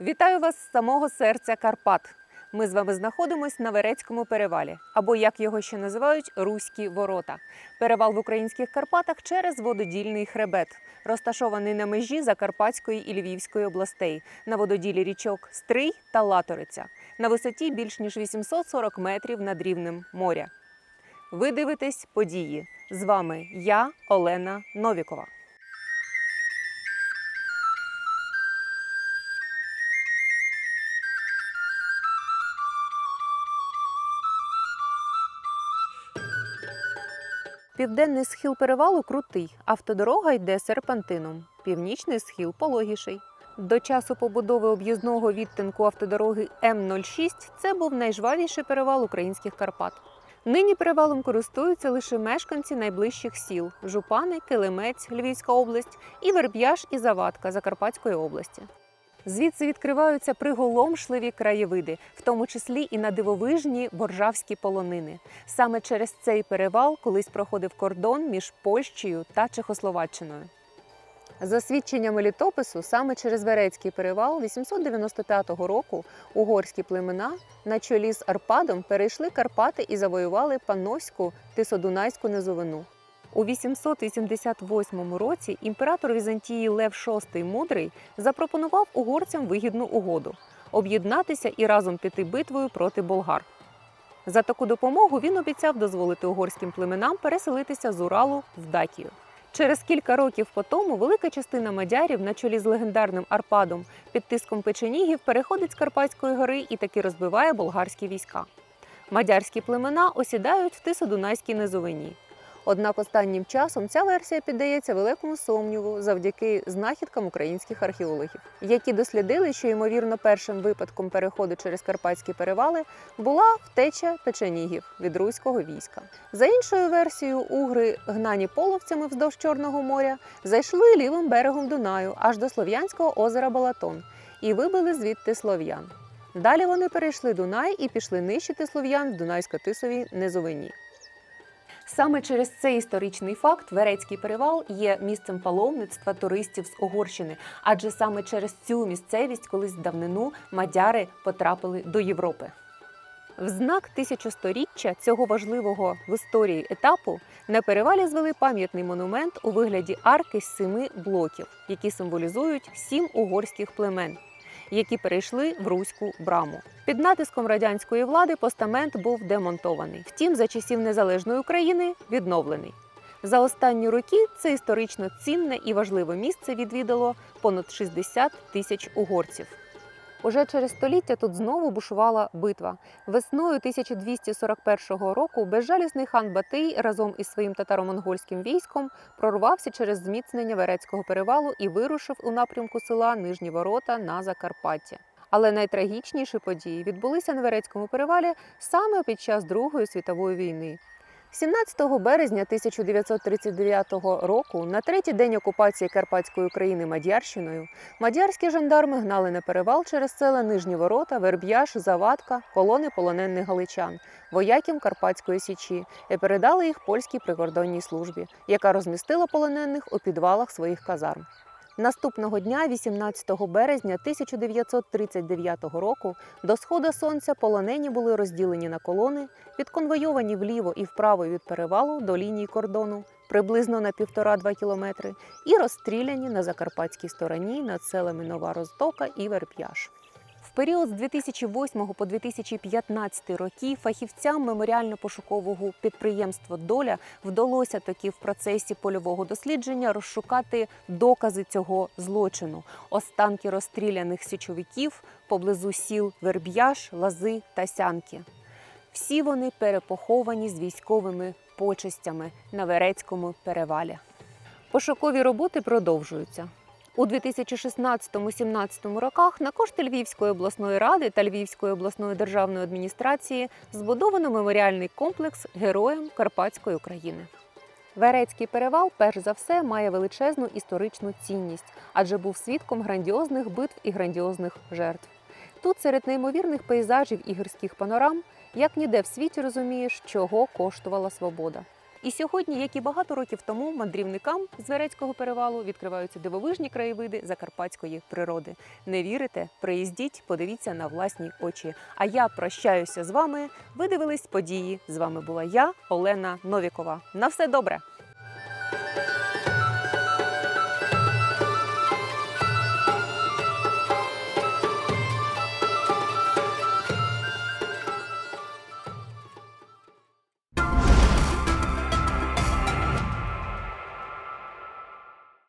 Вітаю вас з самого серця Карпат. Ми з вами знаходимось на Верецькому перевалі, або як його ще називають, Руські ворота. Перевал в українських Карпатах через вододільний хребет, розташований на межі Закарпатської і Львівської областей, на вододілі річок Стрий та Латориця, на висоті більш ніж 840 метрів над рівнем моря. Ви дивитесь події. З вами я, Олена Новікова. Південний схил перевалу крутий, автодорога йде серпантином. Північний схил пологіший. До часу побудови об'їзного відтинку автодороги М06 це був найжвавіший перевал українських Карпат. Нині перевалом користуються лише мешканці найближчих сіл Жупани, Килимець, Львівська область і Верб'яж і Завадка Закарпатської області. Звідси відкриваються приголомшливі краєвиди, в тому числі і на дивовижні боржавські полонини. Саме через цей перевал колись проходив кордон між Польщею та Чехословаччиною. За свідченнями літопису, саме через Верецький перевал 895 року угорські племена на чолі з Арпадом перейшли Карпати і завоювали Панноську Тисодунайську низовину. У 888 році імператор Візантії Лев VI Мудрий запропонував угорцям вигідну угоду об'єднатися і разом піти битвою проти болгар. За таку допомогу він обіцяв дозволити угорським племенам переселитися з Уралу в Дакію. Через кілька років по тому велика частина мадярів на чолі з легендарним Арпадом під тиском печенігів переходить з Карпатської гори і таки розбиває болгарські війська. Мадярські племена осідають в Тисодунайській низовині. Однак останнім часом ця версія піддається великому сумніву завдяки знахідкам українських археологів, які дослідили, що ймовірно першим випадком переходу через карпатські перевали була втеча печенігів від руського війська. За іншою версією, угри, гнані половцями вздовж Чорного моря, зайшли лівим берегом Дунаю аж до слов'янського озера Балатон і вибили звідти слов'ян. Далі вони перейшли Дунай і пішли нищити слов'ян в Дунайсько-Тисовій низовині. Саме через цей історичний факт Верецький перевал є місцем паломництва туристів з Угорщини, адже саме через цю місцевість колись давнину мадяри потрапили до Європи. В знак тисячосторіччя цього важливого в історії етапу на перевалі звели пам'ятний монумент у вигляді арки з семи блоків, які символізують сім угорських племен, які перейшли в руську браму. Під натиском радянської влади постамент був демонтований. Втім, за часів незалежної України відновлений. За останні роки це історично цінне і важливе місце відвідало понад 60 тисяч угорців. Уже через століття тут знову бушувала битва. Весною 1241 року безжалісний хан Батий разом із своїм татаро-монгольським військом прорвався через зміцнення Верецького перевалу і вирушив у напрямку села Нижні Ворота на Закарпаття. Але найтрагічніші події відбулися на Верецькому перевалі саме під час Другої світової війни. 17 березня 1939 року, на третій день окупації Карпатської України Мадярщиною, мадярські жандарми гнали на перевал через села Нижні Ворота, Верб'яш, Завадка, колони полонених галичан, вояків Карпатської січі і передали їх польській прикордонній службі, яка розмістила полонених у підвалах своїх казарм. Наступного дня, 18 березня 1939 року, до сходу сонця полонені були розділені на колони, відконвойовані вліво і вправо від перевалу до лінії кордону, приблизно на півтора-два кілометри, і розстріляні на закарпатській стороні над селами Нова Роздока і Верп'яш. Період з 2008 по 2015 роки фахівцям меморіально-пошукового підприємства Доля вдалося таки в процесі польового дослідження розшукати докази цього злочину, останки розстріляних січовиків поблизу сіл Верб'яш, Лази та Сянки. Всі вони перепоховані з військовими почестями на Верецькому перевалі. Пошукові роботи продовжуються. У 2016-17 роках на кошти Львівської обласної ради та Львівської обласної державної адміністрації збудовано меморіальний комплекс Героям Карпатської України. Верецький перевал, перш за все, має величезну історичну цінність, адже був свідком грандіозних битв і грандіозних жертв. Тут, серед неймовірних пейзажів і панорам, як ніде в світі розумієш, чого коштувала свобода. І сьогодні, як і багато років тому, мандрівникам з Верецького перевалу відкриваються дивовижні краєвиди закарпатської природи. Не вірите? Приїздіть, подивіться на власні очі. А я прощаюся з вами. Ви дивились події. З вами була я, Олена Новікова. На все добре!